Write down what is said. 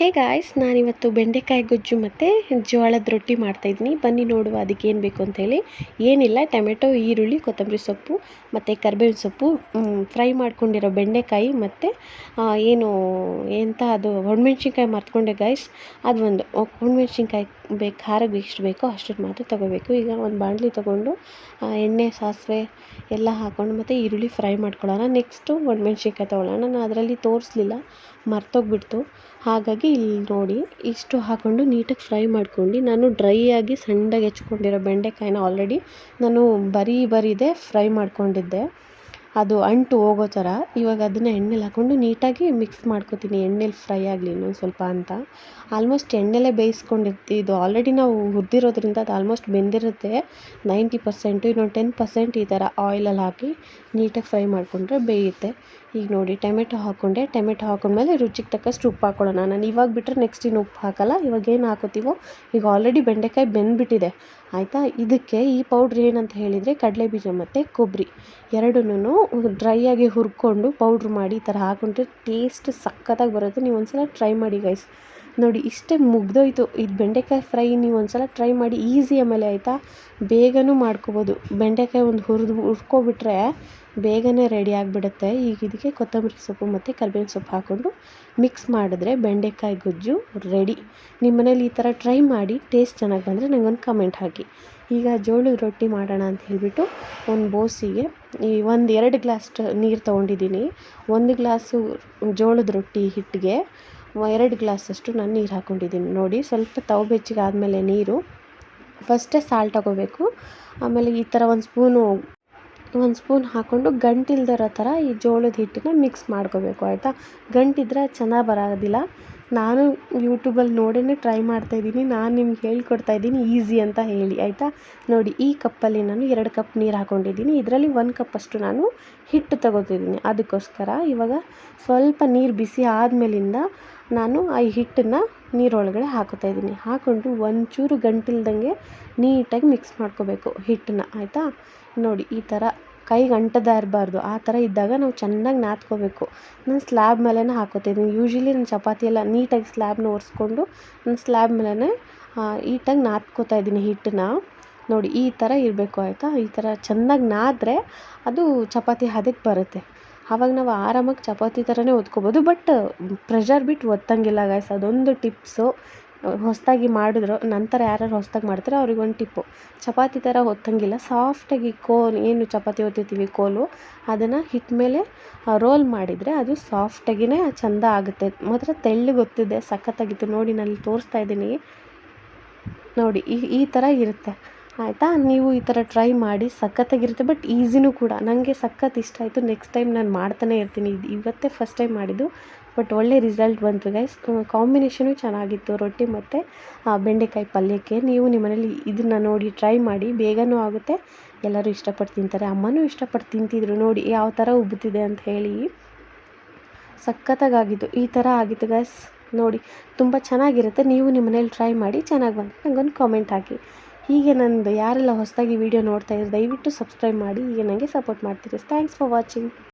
Hey guys ನಾನಿವತ್ತು ಬೆಂಡೆಕಾಯಿ ಗೊಜ್ಜು ಮತ್ತು ಜೋಳದ ರೊಟ್ಟಿ ಮಾಡ್ತಾಯಿದ್ದೀನಿ ಬನ್ನಿ ನೋಡುವ ಅದಕ್ಕೆ ಏನು ಬೇಕು ಅಂತೇಳಿ ಏನಿಲ್ಲ, ಟೊಮೆಟೊ, ಈರುಳ್ಳಿ, ಕೊತ್ತಂಬರಿ ಸೊಪ್ಪು ಮತ್ತು ಕರ್ಬೇವಿನ ಸೊಪ್ಪು ಫ್ರೈ ಮಾಡ್ಕೊಂಡಿರೋ ಬೆಂಡೆಕಾಯಿ ಮತ್ತು ಏನು ಎಂಥ ಅದು, ಒಣಮೆಣ್ಸಿನ್ಕಾಯಿ ಮರ್ತ್ಕೊಂಡೆ ಗಾಯ್ಸ್ ಅದು ಒಂದು ಒಣಮೆಣ್ಸಿನ್ಕಾಯಿ ಬೇಕು ಖಾರಕ್ಕೆ ಎಷ್ಟು ಬೇಕೋ ಅಷ್ಟು ಮಾತ್ರ ತೊಗೋಬೇಕು. ಈಗ ಒಂದು ಬಾಣಲಿ ತೊಗೊಂಡು ಎಣ್ಣೆ, ಸಾಸಿವೆ ಎಲ್ಲ ಹಾಕ್ಕೊಂಡು ಮತ್ತು ಈರುಳ್ಳಿ ಫ್ರೈ ಮಾಡ್ಕೊಳ್ಳೋಣ. ನೆಕ್ಸ್ಟು ಒಣಮೆಣ್ಸಿನ್ಕಾಯಿ ತೊಗೊಳ್ಳೋಣ. ನಾನು ಅದರಲ್ಲಿ ತೋರಿಸ್ಲಿಲ್ಲ, ಮರ್ತೋಗ್ಬಿಡ್ತು. ಹಾಗಾಗಿ ಇಲ್ಲಿ ನೋಡಿ, ಇಷ್ಟು ಹಾಕ್ಕೊಂಡು ನೀಟಾಗಿ ಫ್ರೈ ಮಾಡ್ಕೊಂಡು ನಾನು ಡ್ರೈ ಆಗಿ ಸಣ್ಣದಾಗಿ ಹೆಚ್ಕೊಂಡಿರೋ ಬೆಂಡೆಕಾಯಿನ ಆಲ್ರೆಡಿ ನಾನು ಬರೀ ಬರೀದೆ ಫ್ರೈ ಮಾಡ್ಕೊಂಡಿದ್ದೆ. ಅದು ಅಂಟು ಹೋಗೋ ಥರ. ಇವಾಗ ಅದನ್ನು ಎಣ್ಣೆಲಿ ಹಾಕ್ಕೊಂಡು ನೀಟಾಗಿ ಮಿಕ್ಸ್ ಮಾಡ್ಕೊತೀನಿ. ಎಣ್ಣೆಲಿ ಫ್ರೈ ಆಗಲಿ ಇನ್ನೊಂದು ಸ್ವಲ್ಪ ಅಂತ. ಆಲ್ಮೋಸ್ಟ್ ಎಣ್ಣೆಲೇ ಬೇಯಿಸ್ಕೊಂಡಿರ್ತಿ. ಇದು ಆಲ್ರೆಡಿ ನಾವು ಹುರಿದಿರೋದ್ರಿಂದ ಅದು ಆಲ್ಮೋಸ್ಟ್ ಬೆಂದಿರುತ್ತೆ. ನೈಂಟಿ ಪರ್ಸೆಂಟು ಇನ್ನೊಂದು ಟೆನ್ ಪರ್ಸೆಂಟ್ ಈ ಥರ ಆಯಿಲಲ್ಲಿ ಹಾಕಿ ನೀಟಾಗಿ ಫ್ರೈ ಮಾಡಿಕೊಂಡ್ರೆ ಬೇಯುತ್ತೆ. ಈಗ ನೋಡಿ, ಟೊಮೆಟೊ ಹಾಕ್ಕೊಂಡೆ ಟೊಮೆಟೊ ಹಾಕೊಂಡ್ಮೇಲೆ ರುಚಿಗೆ ತಕ್ಕಷ್ಟು ಉಪ್ಪು ಹಾಕ್ಕೊಳ್ಳೋಣ ನಾನು ಇವಾಗ ಬಿಟ್ಟರೆ ನೆಕ್ಸ್ಟ್ ಇನ್ನು ಉಪ್ಪು ಹಾಕಲ್ಲ. ಇವಾಗ ಏನು ಹಾಕೋತೀವೋ? ಈಗ ಆಲ್ರೆಡಿ ಬೆಂಡೆಕಾಯಿ ಬೆಂದ್ಬಿಟ್ಟಿದೆ. ಆಯಿತಾ? ಇದಕ್ಕೆ ಈ ಪೌಡ್ರ್ ಏನಂತ ಹೇಳಿದರೆ ಕಡಲೆ ಬೀಜ ಮತ್ತು ಕೊಬ್ಬರಿ ಎರಡನ್ನೂ ಡ್ರೈಯಾಗಿ ಹುರ್ಕೊಂಡು ಪೌಡ್ರ್ ಮಾಡಿ ಈ ಥರ ಹಾಕ್ಕೊಂಡ್ರೆ ಟೇಸ್ಟ್ ಸಖತ್ತಾಗಿ ಬರುತ್ತೆ. ನೀವು ಒಂದ್ಸಲ ಟ್ರೈ ಮಾಡಿ ಗೈಸ್ ನೋಡಿ, ಇಷ್ಟೇ ಮುಗಿದೋಯ್ತು. ಇದು ಬೆಂಡೆಕಾಯಿ ಫ್ರೈ ನೀವು ಒಂದು ಸಲ ಟ್ರೈ ಮಾಡಿ ಈಸಿ ಆಮೇಲೆ ಆಯಿತಾ? ಬೇಗನೂ ಮಾಡ್ಕೋಬೋದು. ಬೆಂಡೆಕಾಯಿ ಒಂದು ಹುರಿದು ಹುರ್ಕೊಬಿಟ್ರೆ ಬೇಗನೆ ರೆಡಿ ಆಗಿಬಿಡುತ್ತೆ. ಈಗ ಇದಕ್ಕೆ ಕೊತ್ತಂಬರಿ ಸೊಪ್ಪು ಮತ್ತು ಕರ್ಬೇವಿನ ಸೊಪ್ಪು ಹಾಕ್ಕೊಂಡು ಮಿಕ್ಸ್ ಮಾಡಿದ್ರೆ ಬೆಂಡೆಕಾಯಿ ಗೊಜ್ಜು ರೆಡಿ ನಿಮ್ಮ ಮನೇಲಿ ಈ ಥರ ಟ್ರೈ ಮಾಡಿ ಟೇಸ್ಟ್ ಚೆನ್ನಾಗಿ ಬಂದರೆ ನನಗೊಂದು ಕಮೆಂಟ್ ಹಾಕಿ. ಈಗ ಜೋಳದ ರೊಟ್ಟಿ ಮಾಡೋಣ ಅಂತ ಹೇಳಿಬಿಟ್ಟು ಒಂದು ಬೋಸಿಗೆ ಈ ಒಂದು ಎರಡು ಗ್ಲಾಸ್ ನೀರು ತೊಗೊಂಡಿದ್ದೀನಿ. ಒಂದು ಗ್ಲಾಸು ಜೋಳದ ರೊಟ್ಟಿ ಹಿಟ್ಟಿಗೆ ಎರಡು ಗ್ಲಾಸಷ್ಟು ನಾನು ನೀರು ಹಾಕ್ಕೊಂಡಿದ್ದೀನಿ. ನೋಡಿ, ಸ್ವಲ್ಪ ತವ ಬೆಚ್ಚಗೆ ಆದಮೇಲೆ ನೀರು. ಫಸ್ಟೇ ಸಾಲ್ಟ್ ತಗೋಬೇಕು. ಆಮೇಲೆ ಈ ಥರ ಒಂದು ಸ್ಪೂನು, ಒಂದು ಸ್ಪೂನ್ ಹಾಕ್ಕೊಂಡು ಗಂಟಿಲ್ದಿರೋ ಥರ ಈ ಜೋಳದ ಹಿಟ್ಟನ್ನ ಮಿಕ್ಸ್ ಮಾಡ್ಕೋಬೇಕು, ಆಯಿತಾ? ಗಂಟಿದ್ರೆ ಚೆನ್ನಾಗಿ ಬರೋದಿಲ್ಲ. ನಾನು ಯೂಟ್ಯೂಬಲ್ಲಿ ನೋಡೇ ಟ್ರೈ ಮಾಡ್ತಾಯಿದ್ದೀನಿ ನಾನು ನಿಮ್ಗೆ ಹೇಳ್ಕೊಡ್ತಾ ಇದ್ದೀನಿ. ಈಸಿ ಅಂತ ಹೇಳಿ, ಆಯಿತಾ? ನೋಡಿ, ಈ ಕಪ್ಪಲ್ಲಿ ನಾನು ಎರಡು ಕಪ್ ನೀರು ಹಾಕ್ಕೊಂಡಿದ್ದೀನಿ ಇದರಲ್ಲಿ ಒಂದು ಕಪ್ಪಷ್ಟು ನಾನು ಹಿಟ್ಟು ತಗೋತಿದ್ದೀನಿ. ಅದಕ್ಕೋಸ್ಕರ ಇವಾಗ ಸ್ವಲ್ಪ ನೀರು ಬಿಸಿ ಆದಮೇಲಿಂದ ನಾನು ಆ ಹಿಟ್ಟನ್ನು ನೀರೊಳಗಡೆ ಹಾಕೋತಾ ಇದ್ದೀನಿ. ಹಾಕ್ಕೊಂಡು ಒಂಚೂರು ಗಂಟಿಲ್ದಂಗೆ ನೀಟಾಗಿ ಮಿಕ್ಸ್ ಮಾಡ್ಕೋಬೇಕು ಹಿಟ್ಟನ್ನ, ಆಯಿತಾ? ನೋಡಿ, ಈ ಥರ ಕೈಗೆ ಅಂಟದೇ ಇರಬಾರ್ದು. ಆ ಥರ ಇದ್ದಾಗ ನಾವು ಚೆನ್ನಾಗಿ ನಾದ್ಕೋಬೇಕು. ನಾನು ಸ್ಲ್ಯಾಬ್ ಮೇಲೆಯೇ ಹಾಕ್ಕೋತೀನಿ ಯೂಶ್ವಲಿ ನಾನು ಚಪಾತಿ ಎಲ್ಲ ನೀಟಾಗಿ ಸ್ಲ್ಯಾಬ್ನ ಒರೆಸ್ಕೊಂಡು ನಾನು ಸ್ಲ್ಯಾಬ್ ಮೇಲೆಯೇ ಈಟಾಗಿ ನಾದ್ಕೋತಾ ಇದ್ದೀನಿ ಹಿಟ್ಟನ್ನ ನೋಡಿ, ಈ ಥರ ಇರಬೇಕು, ಆಯಿತಾ? ಈ ಥರ ಚೆನ್ನಾಗಿ ನಾದ್ರೆ ಅದು ಚಪಾತಿ ಹದಕ್ಕೆ ಬರುತ್ತೆ. ಆವಾಗ ನಾವು ಆರಾಮಾಗಿ ಚಪಾತಿ ಥರನೇ ಒತ್ಕೋಬೋದು ಬಟ್ ಪ್ರೆಷರ್ ಬಿಟ್ಟು ಒತ್ತಂಗಿಲ್ಲ ಗಾಯ್ಸ್ ಅದೊಂದು ಟಿಪ್ಸು. ಹೊಸದಾಗಿ ಮಾಡಿದ್ರು, ನಂತರ ಯಾರ್ಯಾರು ಹೊಸದಾಗಿ ಮಾಡ್ತಾರೆ, ಅವ್ರಿಗೆ ಒಂದು ಟಿಪ್ಪು. ಚಪಾತಿ ಥರ ಒತ್ತಂಗಿಲ್ಲ ಸಾಫ್ಟಾಗಿ ಕೋಲ್, ಏನು ಚಪಾತಿ ಒತ್ತಿರ್ತೀವಿ ಕೋಲು, ಅದನ್ನು ಹಿಟ್ಟು ಮೇಲೆ ರೋಲ್ ಮಾಡಿದರೆ ಅದು ಸಾಫ್ಟಾಗಿಯೇ ಚೆಂದ ಆಗುತ್ತೆ. ಮಾತ್ರ ತೆಳ್ಳಗೆ ಒತ್ತಿದೆ ಸಖತ್ತಾಗಿತ್ತು. ನೋಡಿ ನಾನು ತೋರಿಸ್ತಾ ಇದ್ದೀನಿ. ನೋಡಿ, ಈ ಈ ಥರ ಇರುತ್ತೆ. ಆಯಿತಾ? ನೀವು ಈ ಥರ ಟ್ರೈ ಮಾಡಿ ಸಖತ್ತಾಗಿರುತ್ತೆ ಬಟ್ ಈಸಿನೂ ಕೂಡ. ನನಗೆ ಸಖತ್ ಇಷ್ಟ ಆಯಿತು. ನೆಕ್ಸ್ಟ್ ಟೈಮ್ ನಾನು ಮಾಡ್ತಾನೆ ಇರ್ತೀನಿ. ಇದು ಇವತ್ತೇ ಫಸ್ಟ್ ಟೈಮ್ ಮಾಡಿದ್ದು. ಬಟ್ ಒಳ್ಳೆ ರಿಸಲ್ಟ್ ಬಂತು ಗೈಸ್ ಕಾಂಬಿನೇಷನು ಚೆನ್ನಾಗಿತ್ತು. ರೊಟ್ಟಿ ಮತ್ತು ಬೆಂಡೆಕಾಯಿ ಪಲ್ಯಕ್ಕೆ. ನೀವು ನಿಮ್ಮ ಮನೇಲಿ ಇದನ್ನು ನೋಡಿ ಟ್ರೈ ಮಾಡಿ. ಬೇಗನೂ ಆಗುತ್ತೆ. ಎಲ್ಲರೂ ಇಷ್ಟಪಟ್ಟು ತಿಂತಾರೆ. ಅಮ್ಮನೂ ಇಷ್ಟಪಟ್ಟು ತಿಂತಿದ್ರು. ನೋಡಿ ಯಾವ ಥರ ಉಬ್ಬುತ್ತಿದೆ ಅಂತ ಹೇಳಿ. ಸಖತ್ತಾಗಿತ್ತು ಈ ಥರ ಆಗಿತ್ತು ಗೈಸ್ ನೋಡಿ, ತುಂಬ ಚೆನ್ನಾಗಿರುತ್ತೆ. ನೀವು ನಿಮ್ಮ ಮನೇಲಿ ಟ್ರೈ ಮಾಡಿ ಚೆನ್ನಾಗಿ ಬಂದರೆ ನನಗೊಂದು ಕಾಮೆಂಟ್ ಹಾಕಿ. ಹೀಗೆ ನಂದು ಯಾರೆಲ್ಲ ಹೊಸದಾಗಿ ವೀಡಿಯೋ ನೋಡ್ತಾ ಇದ್ದಾರೆ ದಯವಿಟ್ಟು ಸಬ್ಸ್ಕ್ರೈಬ್ ಮಾಡಿ, ಹೀಗೆ ನನಗೆ ಸಪೋರ್ಟ್ ಮಾಡ್ತೀರಿ. Thanks for watching